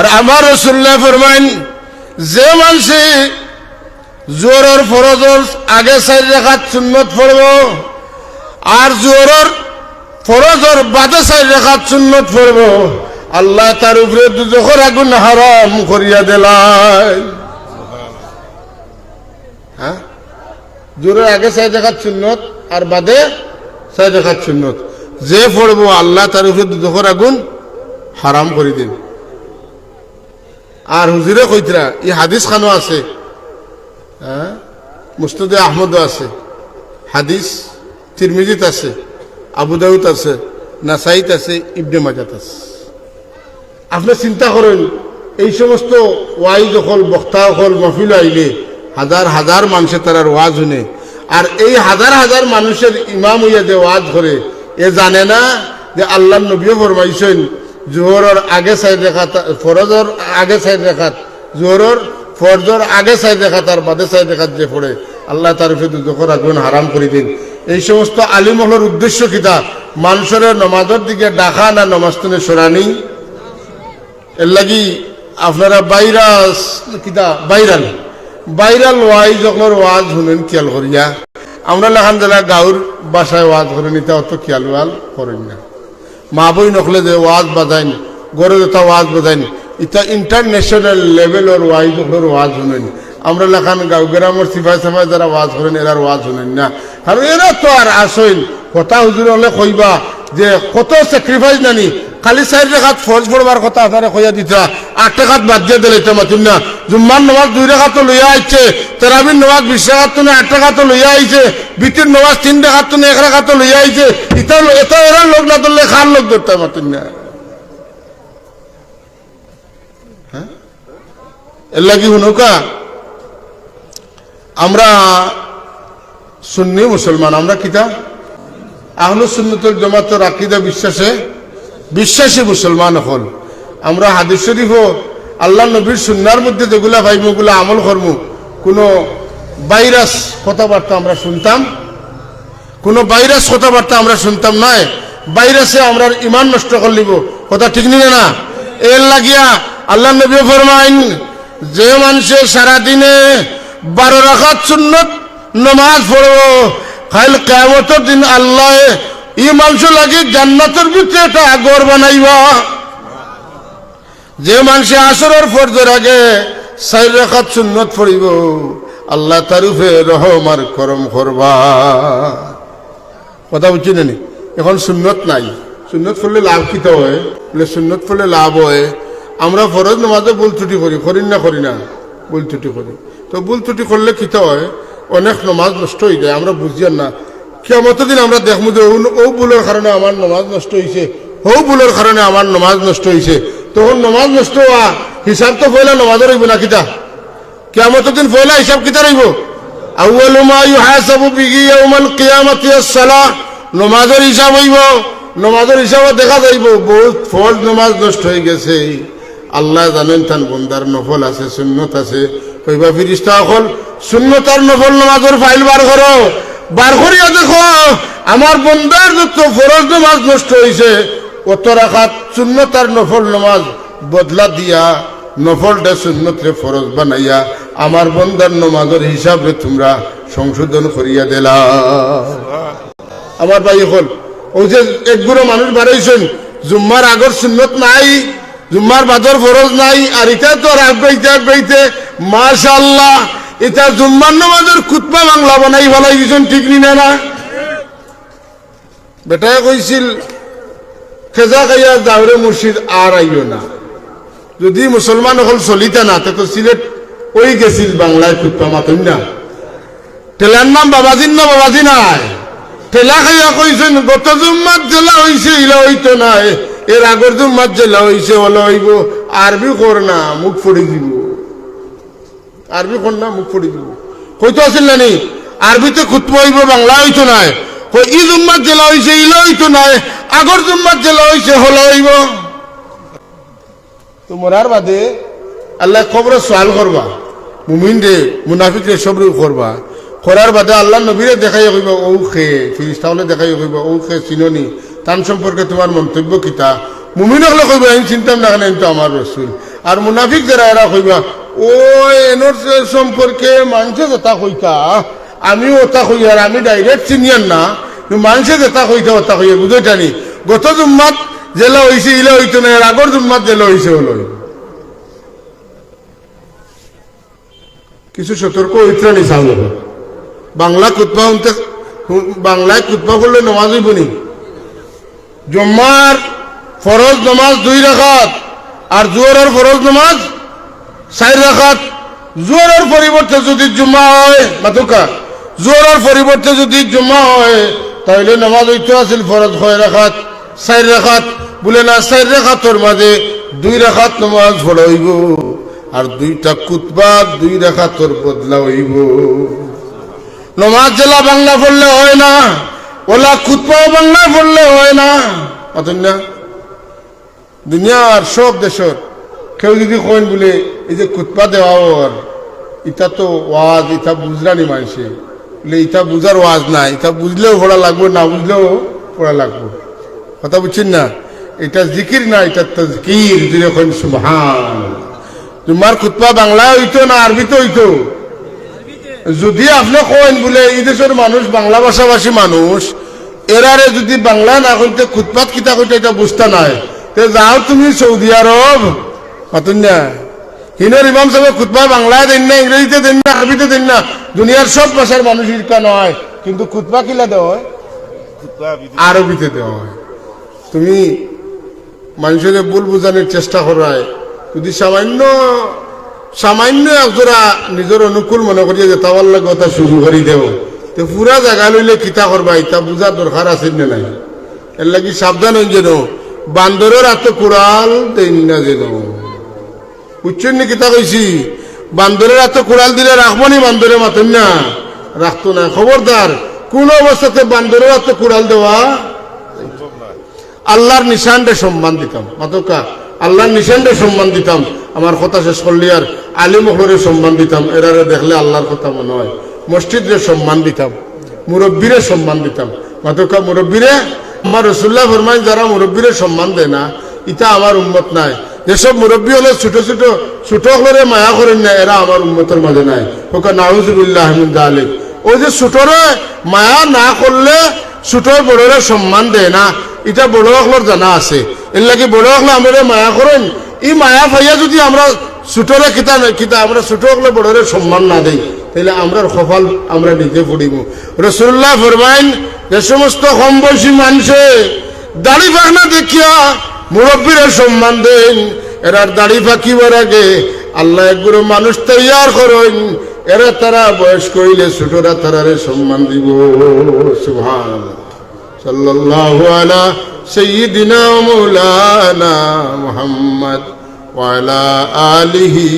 আর আমার রসুল্লাহ ফরমাইন, যে মানুষে জোরের ফরজর আগে সাইড রেখাত সুন্নত পড়ব, আর জোরের ফরজর বাদে সাইড রেখাত সুন্নত পড়ব। আল্লাহ তার উপরে দুজখর আগুন হারাম করিয়া দিলাই। হ্যাঁ? জোরের আগে সাইড রেখাত সুন্নত, আর বাদে সাইড রেখাত সুন্নত। যে পড়ব, আল্লাহ তার উপরে দুজখর আগুন হারাম করে দিন আর হুজুরে কইতরা এই হাদিস খানো আছে। হ্যাঁ? মুস্তদে আহমদও আছে। হাদিস তিরমিজিত আছে, আবু দাউদ আছে, নাসাইত আছে, ইবনে মাজাত আছে। আপনি চিন্তা করেন, এই সমস্ত ওয়াইজ অকল বক্তা অকল মফিল আইলে হাজার হাজার মানুষের তারার ওয়াজ শুনে, আর এই হাজার হাজার মানুষের ইমাম হইয়া যে ওয়াজ করে, এ জানে না যে আল্লাহ নবীও ফরমাইছেন জোহরের আগে সাইড রেখাত ফরজর আগে সাইড রেখাত জোহরের ফরজর আগে সাইড রেখাত আর বাদে সাইড রেখাত যে পড়ে, আল্লাহ তার উপরে দুজখর আগুন হারাম করে দিন। এই সমস্ত আলিমহলের উদ্দেশ্য কিতা মানুষের নমাজের দিকে ডাকা না নমাজ তুলে সরানি? এর লাগি আপনারা বাইরাস কিতা বাইরাল বাইরাল ওয়াই যখন ওয়াজ শুনেন, খেয়াল করিয়া। আমরা আলহামদুলিল্লাহ গাঁর বাসায় ওয়াজ করেন এটা অত খেয়াল ওয়াল করেন না। মা বই নকলে যে ওয়াজ বাজাইন গড়ে যেটা ওয়াজ বাজাইন এটা ইন্টারন্যাশনাল লেভেলের ওয়াইজ ওর ওয়াজ শুনেন। আমরা লেখান গ্রামের সিফাই সাফাই যারা ওয়াজ করেন এরার ওয়াজ শুনেন না। কারণ এরা তো আর আসইন কথা হুজুর হলে কইবা যে কত স্যাক্রিফাইস নানি খালি চার রেখাত ফরজ পড়বার কথা আপনারা কইয়া দিতা আট রেখাত বাদ দিয়ে দিলে এটা মাতিম না। জুম্মার নমাজ দুই রেখাত লইয়া আইছে তেরাবির নমাজ বিশ রেখাত তো আট রেখাত লইয়া আইছে বিতির নমাজ তিন রেখাত তো এক রেখাত লইয়া আইছে এটা এটা এরা লোক না ধরলে খার লোক ধরতে মাতিম না। এর লাগি হুনুকা আমরা সুন্নি মুসলমান আমরা কিতা? আহলু সুন্নতুল জমাতর আকিদা বিশ্বাসে বিশ্বাসী মুসলমান হল। আমরা হাদিস শরীফ আল্লাহ নবীর সুন্নার মধ্যে যেগুলা ভাইব ওগুলা আমল কর্ম কোনো ভাইরাস কথাবার্তা আমরা শুনতাম, কোনো ভাইরাস কথাবার্তা আমরা শুনতাম নয় ভাইরাসে আমরা ইমান নষ্ট করলিব কথা ঠিক নিবে না? এর লাগিয়া আল্লাহ নবী ফরমাইন, যে মানুষের সারাদিনে বারো রাখাত সুন্নত নমাজ পড়ব খাইল কেমতের দিন আল্লাহ ই লাগি জান্নাতের ভিতরে একটা আগর বানাইবা। যে মানুষে আসরের ফর্জের আগে সাইড রেখাত সুন্নত পড়িব, আল্লাহ তারুফে রহম আর করম করবা। কথা বুঝছি না? এখন সুন্নত নাই। সুন্নত পড়লে লাভ কিত হয়? বলে সুন্নত পড়লে লাভ হয়। আমরা ফরজ নামাজে ভুল ত্রুটি করি করি না করি না। ভুল ত্রুটি করি। তো ভুল ত্রুটি করলে কিত হয়? অনেক নমাজ নষ্ট হয়ে যায়, আমরা বুঝিয়ান না। কেমত দিন আমরা দেখব যে ও- ভুলের কারণে আমার নমাজ নষ্ট হয়েছে ও ভুলের কারণে আমার নমাজ নষ্ট হয়েছে তখন নমাজ নষ্ট হওয়া হিসাব তো পয়লা নমাজের হইব না কিতা? কেমত দিন পয়লা হিসাব কিতা রইব? নমাজের হিসাব হইব, নমাজের হিসাবে দেখা যাইব, বহুত ফরজ নমাজ নষ্ট হয়ে গেছে। আল্লাহ জানেন তান বন্দার নফল আছে, সুন্নত আছে। কইবা ফিরিস্তা হল সুন্নত আর নফল নমাজের ফাইল বার করো। বার করিয়া দেখো, আমার বন্দার যত ফরজ নমাজ নষ্ট হয়েছে অত রাখাত সুন্নত নফল নমাজ বদলা দিয়া নফলটা সুন্নতরে ফরজ বানাইয়া আমার বন্দার নমাজের হিসাবে তোমরা সংশোধন করিয়া দিলা। আমার ভাই হল, ওই যে একগুলো মানুষ বাড়াইছেন, জুম্মার আগর সুন্নত নাই, জুম্মার বাদর ফরজ নাই, আর এটা তো রাগ গাইতে মাশাল্লাহ এটা জুম্মার নামাজের কুতবা বাংলা বানাই ভালাই দিয়েছেন, ঠিক নি না বেটায় কইছিল, খেজা খাইয়া দাউরে মুর্শিদ আর আইও না। যদি মুসলমান হল চলিতে না, তে সিলেট ওই গেছিল বাংলায় খুতবা মাতুন না। টেলার নাম বাবাজির না, বাবাজি নাই। ঠেলা খাইয়া কইছেন, গত জুম্মাত জেলা হইছে, ইলা হইতো না এর আগর জুম্মাত জেলা হইছে হলো হইব, আরবি কর না, মুখ ফড়ি দিব। আরবি না মুখ ফড়ি দিব। কইতো আছিল না নি আরবিতে খুতব হইব, বাংলা হইতো নাই। কই ই জুম্মাত জেলা হইছে, ইলা হইতো নাই। আগর জুম্মাত জেলা হইছে, হলো হইব। তো মরার বাদে আল্লাহ খবর সোয়াল করবা। মুমিন রে, মুনাফিক রে, সব করবা। করার বাদে আল্লাহ নবীরে দেখাই কইব ও খে ফিরিস্তাহলে দেখাই কইব ও খে, চিননি। তান সম্পর্কে তোমার মন্তব্য কিতা? মুমিন হলে কইব, আমি চিন্তাম না কেন তো আমার রসুল। আর মুনাফিক যারা, এরা কইবা ও এনোর সম্পর্কে মানুষে যেটা কইতা, আমিও ওটা কই, আর আমি ডাইরেক্ট চিনিয়ান না মানুষে যেটা কইতা ওটা কইয়া বুঝেটানি গত জুম্মাত জেলা হইছে, ইলা হইতো না, এর আগর জুম্মাত জেলা হইছে হলো। কিছু সতর্ক হইত্রানি চাও বাংলা কুতবা শুনতে, বাংলায় কুতবা করলে নমাজ হইব নি? জম্মার ফরজ নমাজ দুই রাখাত আর জোয়ারের ফরজ নমাজ চার রাখাত জোয়ারের পরিবর্তে যদি জুম্মা হয়, মাতুকা জোয়ারের পরিবর্তে যদি জুম্মা হয়, তাহলে নমাজ হইতে আছিল ফরজ ছয় রাখাত চার রাখাত বলে না, চার রাখাতর মাঝে দুই রাখাত নমাজ পড়া হইব, আর দুইটা কুতবা দুই রাখাতর বদলা হইব। নমাজ জেলা বাংলা পড়লে হয় না, ওলা খুতপাও বাংলা পড়লে হয় না। অতন না দুনিয়ার সব দেশের কেউ যদি কইন বলে, এই যে খুতপা দেওয়া ওর, ইটা তো ওয়াজ, ইটা বুঝরানি মানুষে বলে, ইটা বুঝার ওয়াজ না ইটা বুঝলেও পড়া লাগবে, না বুঝলেও পড়া লাগবে। কথা বুঝছেন না? এটা জিকির না, এটা তজকির, যদি এখন সুবহান তোমার খুতপা বাংলায় হইতো না আরবিতে হইতো? যদি আপনি কইন বলে, এই দেশের মানুষ, বাংলা ভাষাভাষী মানুষ, এরারে যদি বাংলা না কইতে খুতপাত কিতা কইতে, এটা বুঝতে নাই। তে যাও তুমি সৌদি আরব। মাতুন না হিনের ইমাম সাহেব খুতবা বাংলায় দেন না ইংরেজিতে দেন না আরবিতে দেন না দুনিয়ার সব ভাষার মানুষ ইরকা নয় কিন্তু খুতবা কিলা দেওয়া হয়? আরবিতে দেওয়া হয়। তুমি মানুষের ভুল বোঝানোর চেষ্টা করায় যদি সামান্য সামান্য একজোড়া নিজের অনুকূল মনে করিয়া যে তাওয়ার লাগে ওটা শুরু করি দেব তো পুরা জায়গা লইলে কিতা করবা ইটা বুঝার দরকার আছে না নাই। এর লাগি সাবধান হই যেন বান্দরের হাতে কুড়াল দেন না যেন। বুঝছেন কিতা কইছি, বান্দরের হাতে কুড়াল দিলে রাখব নি বান্দরে মাতেন না। রাখতো না, খবরদার, কোন অবস্থাতে বান্দরের হাতে কুড়াল দেওয়া? আল্লাহর নিশানরে সম্মান দিতাম। মাতকা, আল্লাহর নিশানরে সম্মান দিতাম। আমার কথা শেষ করলি আর আলী মহরে সম্মান দিতাম। এরারে দেখলে আল্লাহর কথা মনে হয়। মসজিদরে সম্মান দিতাম। মুরব্বীরে সম্মান দিতাম। মাতকা, মুরব্বীরে, আমার রসুল্লাহ ফরমাইন, যারা মুরব্বীরে সম্মান দেয় না ইটা আমার উন্মত নাই। যেসব মুরব্বী হলে ছোট ছোট ছোট হলে মায়া করেন না, এরা আমার উম্মতের মাঝে নাই। ওকে আলিক ওই যে ছোটরে মায়া না করলে ছোটর বড়রে সম্মান দেয় না। এটা বড় হকলোর জানা আছে। এর লাগে বড় হকলে আমরা মায়া করেন। এই মায়া ভাইয়া যদি আমরা ছোটরে কিতা কিতা আমরা ছোট হকলে বড়রে সম্মান না দেই তাহলে আমরা সফল আমরা নিজে পড়িব রসুল্লাহ ফরমাইন, যে সমস্ত কম বয়সী মানুষে দাড়ি পাখনা দেখিয়া মুরব্বীরা সম্মান দেন, এরার দাড়ি ফাঁকিবার আগে আল্লাহ একগুলো মানুষ তৈয়ার করেন, এরা তারা বয়স কইলে ছোটরা তারারে সম্মান দিব। সুভান আলা আলিহি